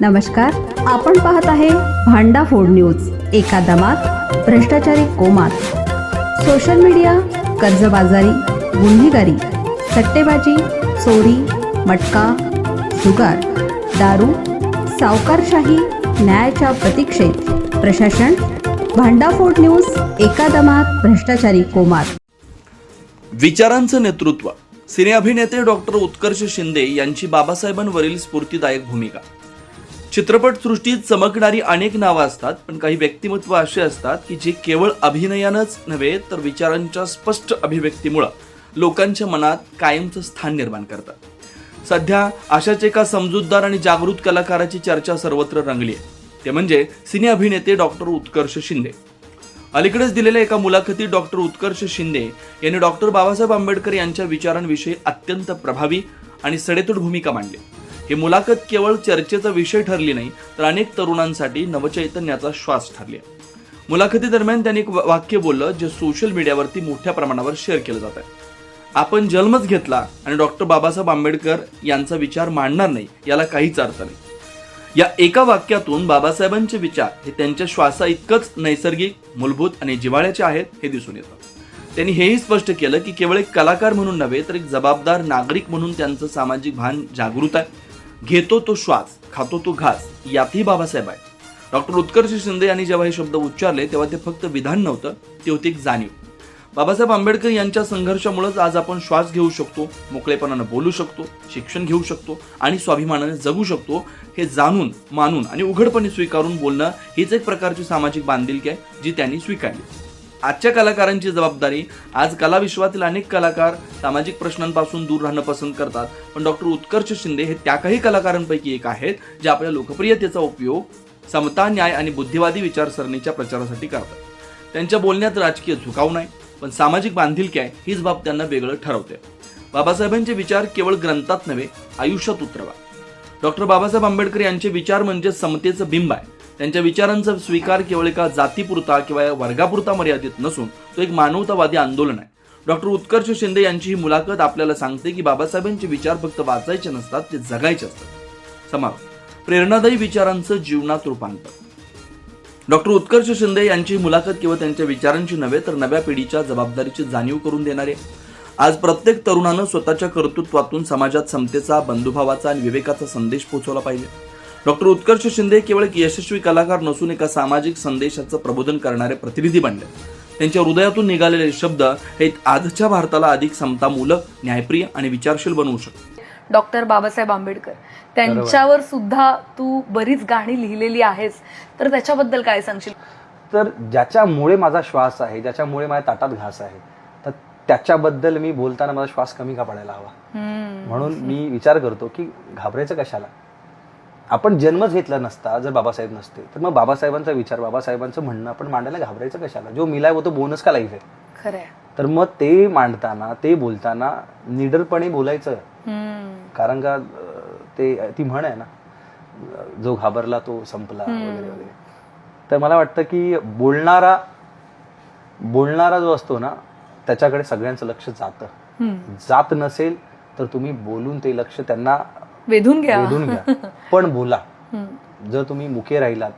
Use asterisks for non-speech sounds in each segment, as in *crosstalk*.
नमस्कार आपण पाहत आहे भांडा फोड न्यूज एका दमात भ्रष्टाचारी कोमात. सोशल मीडिया कर्जबाजारी गुन्हेगारी सट्टेबाजी चोरी मटका जुगार दारू सावकारशाही न्यायाच्या प्रतीक्षेत. प्रशासन भांडाफोड न्यूज एका दमात भ्रष्टाचारी कोमात. विचारांचं नेतृत्व. सिने अभिनेते डॉक्टर उत्कर्ष शिंदे यांची बाबासाहेबांवरील स्फूर्तीदायक भूमिका. चित्रपटसृष्टीत चमकणारी अनेक नावं असतात पण काही व्यक्तिमत्व असे असतात की जे केवळ अभिनयानंच नव्हे तर विचारांच्या स्पष्ट अभिव्यक्तीमुळं लोकांच्या मनात कायमचं स्थान निर्माण करतात. सध्या अशाच एका समजूतदार आणि जागृत कलाकाराची चर्चा सर्वत्र रंगली आहे. ते म्हणजे सिने अभिनेते डॉक्टर उत्कर्ष शिंदे. अलीकडेच दिलेल्या एका मुलाखतीत डॉक्टर उत्कर्ष शिंदे यांनी डॉक्टर बाबासाहेब आंबेडकर यांच्या विचारांविषयी अत्यंत प्रभावी आणि सडेतोड भूमिका मांडली. ही मुलाखत केवळ चर्चेचा विषय ठरली नाही तर अनेक तरुणांसाठी नवचैतन्याचा श्वास ठरली आहे. मुलाखतीदरम्यान त्यांनी एक वाक्य बोललं जे सोशल मीडियावरती मोठ्या प्रमाणावर शेअर केलं जात आहे. आपण जन्मच घेतला आणि डॉक्टर बाबासाहेब आंबेडकर यांचा विचार मांडणार नाही याला काहीच अर्थ नाही. या एका वाक्यातून बाबासाहेबांचे विचार हे त्यांच्या श्वासा इतकंच नैसर्गिक मूलभूत आणि जिव्हाळ्याचे आहेत हे दिसून येतं. त्यांनी हेही स्पष्ट केलं की केवळ एक कलाकार म्हणून नव्हे तर एक जबाबदार नागरिक म्हणून त्यांचं सामाजिक भान जागृत आहे. घेतो तो श्वास खातो तो घास यातही बाबासाहेब आहे डॉक्टर उत्कर्ष शिंदे यांनी जेव्हा हे शब्द उच्चारले तेव्हा ते फक्त विधान नव्हतं ते होते एक जाणीव. बाबासाहेब आंबेडकर यांच्या संघर्षामुळेच आज आपण श्वास घेऊ शकतो मोकळेपणानं बोलू शकतो शिक्षण घेऊ शकतो आणि स्वाभिमानाने जगू शकतो हे जाणून मानून आणि उघडपणे स्वीकारून बोलणं हीच एक प्रकारची सामाजिक बांधिलकी आहे जी त्यांनी स्वीकारली. आजच्या कलाकारांची जबाबदारी आज कला विश्वातील अनेक कलाकार सामाजिक प्रश्नांपासून दूर राहणं पसंत करतात. पण डॉक्टर उत्कर्ष शिंदे हे त्या काही कलाकारांपैकी एक आहेत जे आपल्या लोकप्रियतेचा उपयोग समता न्याय आणि बुद्धिवादी विचारसरणीच्या प्रचारासाठी करतात. त्यांच्या बोलण्यात राजकीय झुकाव नाही पण सामाजिक बांधिलकी आहे हीच बाब त्यांना वेगळं ठरवते. बाबासाहेबांचे विचार केवळ ग्रंथात नव्हे आयुष्यात उतरवा. डॉक्टर बाबासाहेब आंबेडकर यांचे विचार म्हणजे समतेचं बिंब आहे. त्यांच्या विचारांचा स्वीकार केवळ एका जातीपुरता किंवा या वर्गापुरता मर्यादित नसून तो एक मानवतावादी आंदोलन आहे. डॉक्टर उत्कर्ष शिंदे यांची ही मुलाखत आपल्याला सांगते की बाबासाहेबांचे विचार फक्त वाचायचे नसतात ते जगायचे असतात. समाप्त. प्रेरणादायी विचारांचं जीवनात रूपांतर. डॉक्टर उत्कर्ष शिंदे यांची मुलाखत केवळ त्यांच्या विचारांची नव्हे तर नव्या पिढीच्या जबाबदारीची जाणीव करून देणारे. आज प्रत्येक तरुणानं स्वतःच्या कर्तृत्वातून समाजात समतेचा बंधुभावाचा आणि विवेकाचा संदेश पोहोचवला पाहिजे. डॉक्टर उत्कर्ष शिंदे केवळ एक यशस्वी कलाकार नसून एका सामाजिक संदेशाचं प्रबोधन करणारे प्रतिनिधी बनले. त्यांच्या हृदयातून निघालेले शब्द हे आजच्या भारताला अधिक समतामूलक न्यायप्रिय आणि विचारशील बनवू शकतात. डॉक्टर बाबासाहेब आंबेडकर त्यांच्यावर सुद्धा तू बरीच गाणी लिहिलेली आहेस तर त्याच्याबद्दल काय सांगशील? तर ज्याच्यामुळे माझा श्वास आहे ज्याच्यामुळे माझ्या ताटात घास आहे तर त्याच्याबद्दल मी बोलताना माझा श्वास कमी का पडायला हवा. म्हणून मी विचार करतो की घाबरायचं कशाला? आपण जन्मच घेतला नसता जर बाबासाहेब नसते तर मग बाबासाहेबांचा विचार बाबासाहेबांचं म्हणणं आपण मांडायला घाबरायचं कशाला? जो मिलाय वो तो बोनस का लाईफ आहे? खरंय. तर मग ते मांडताना ते बोलताना निडरपणे बोलायचं. कारण का ते ती म्हण आहे ना जो घाबरला तो संपला वगैरे वगैरे. तर मला वाटतं की बोलणारा बोलणारा जो असतो ना त्याच्याकडे सगळ्यांचं लक्ष जातं. जात नसेल तर तुम्ही बोलून ते लक्ष त्यांना वेधून घ्या. वेधून घ्या. पण बोला. *laughs* जर तुम्ही मुके राहिलात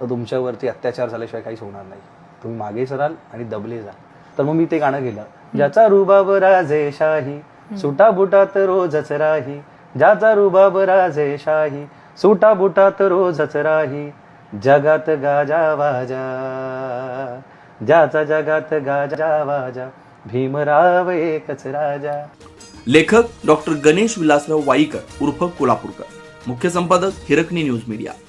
तर तुमच्यावरती अत्याचार झाल्याशिवाय काहीच होणार नाही. तुम्ही मागे सराल आणि दबले जाल. तर मग मी ते गाणं गेलं. ज्याचा रुबाब राजे शाही सुटा बुटात रोजच राही. ज्याचा रुबाब राजे शाही सुटा बुटात रोजच राही. जगात गाजा वाजा. ज्याचा जगात गाजा वाजा भीमराव एकच राजा. लेखक डॉक्टर गणेश विलासराव वाईकर उर्फ कोल्हापूरकर. मुख्य संपादक हिरकणी न्यूज मीडिया.